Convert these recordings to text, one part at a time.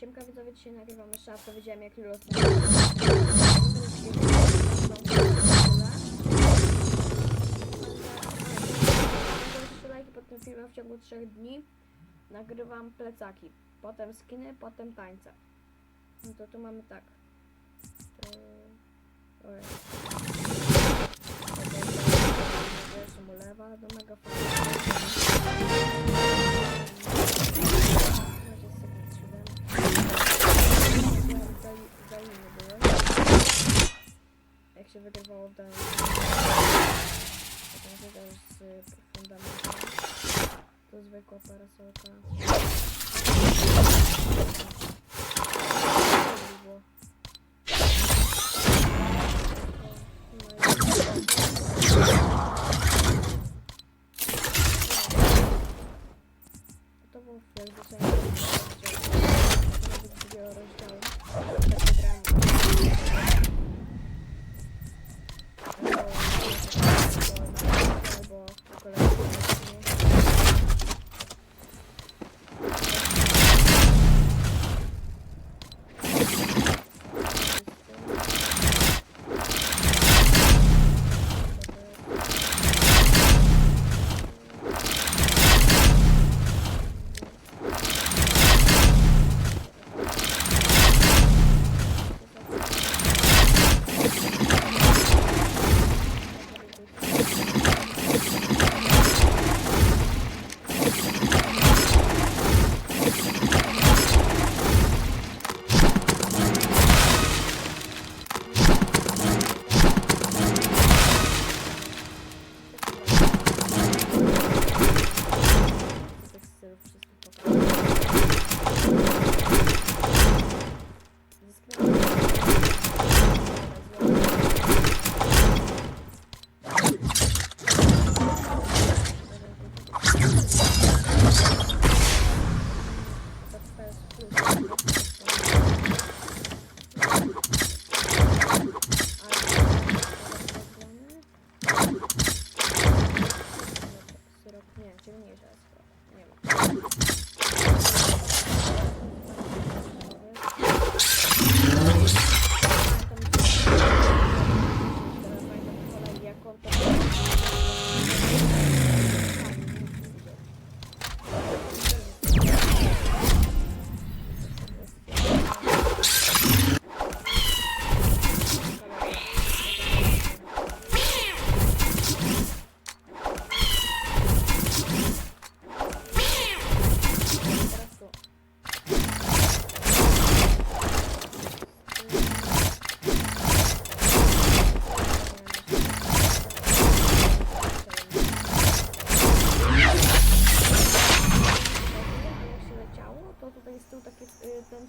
Siemka widzowie, dzisiaj nagrywamy szafkę, wiedziałem jaki los lajki pod tym filmem w ciągu 3 dni nagrywam plecaki, potem skiny, potem tańce. No to tu mamy tak. To... Ojej. Jeszcze mu lewa do mega Jak się wygrywało w danym Potem to już z fundamentem To zwykła parasolka Było. To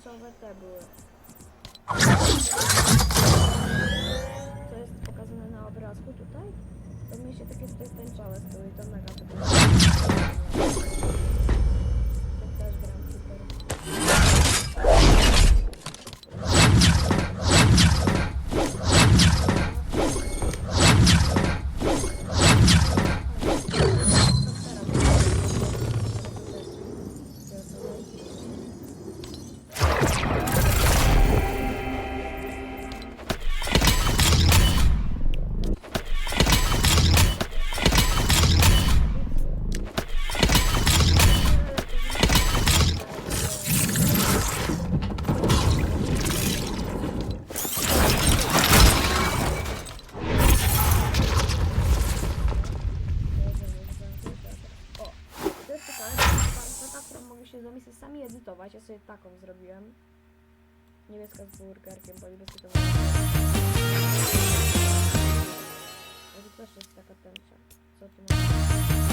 tęczowe te były. Co jest pokazane na obrazku tutaj? To mi się takie tutaj tęczowe z i to mega wygląda. Mogę się zamisy sami edytować. Ja sobie taką zrobiłem. Niebieska z burgerkiem, bo niebieskie to też jest taka tęcza. Co tu mamy?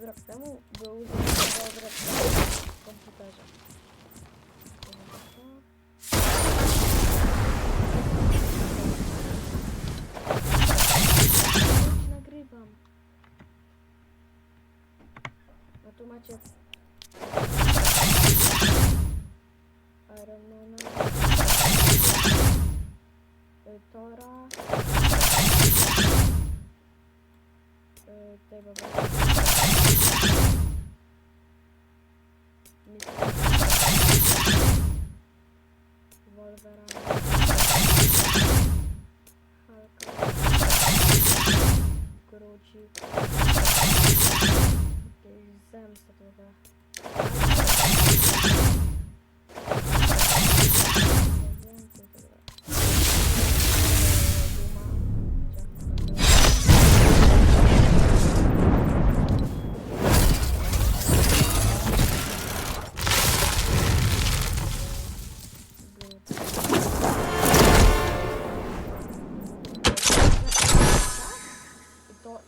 Z rok temu był z od rok temu w komputerze. Nagrywam. No tu macie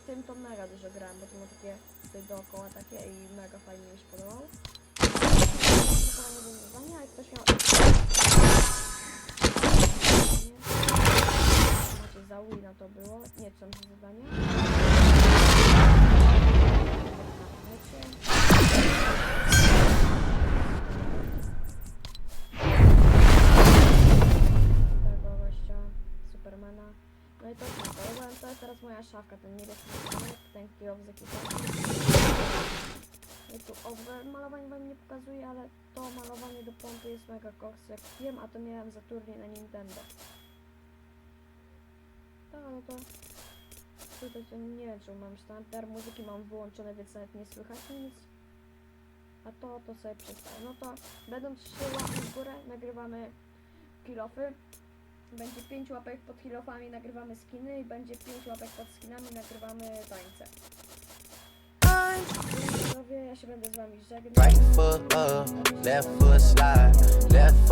tym to mega dużo grałem, bo to ma takie tutaj dookoła takie i mega fajnie mi się podobało. Jak ktoś miał... Macie to było. Nie, co za zadanie. Over malowanie wam nie pokazuje, ale to malowanie do pompy jest mega koks, jak wiem, a to miałem za turniej na Nintendo. Tak, no to tutaj to nie wiem, czy mam sztamper, muzyki mam wyłączone, więc nawet nie słychać nic. A to, to sobie przestaję. No to będą trzy łapy w górę, nagrywamy kilofy. Będzie 5 łapek pod kilofami, nagrywamy skiny i będzie 5 łapek pod skinami, nagrywamy tańce. Right foot up, left foot slide, left foot.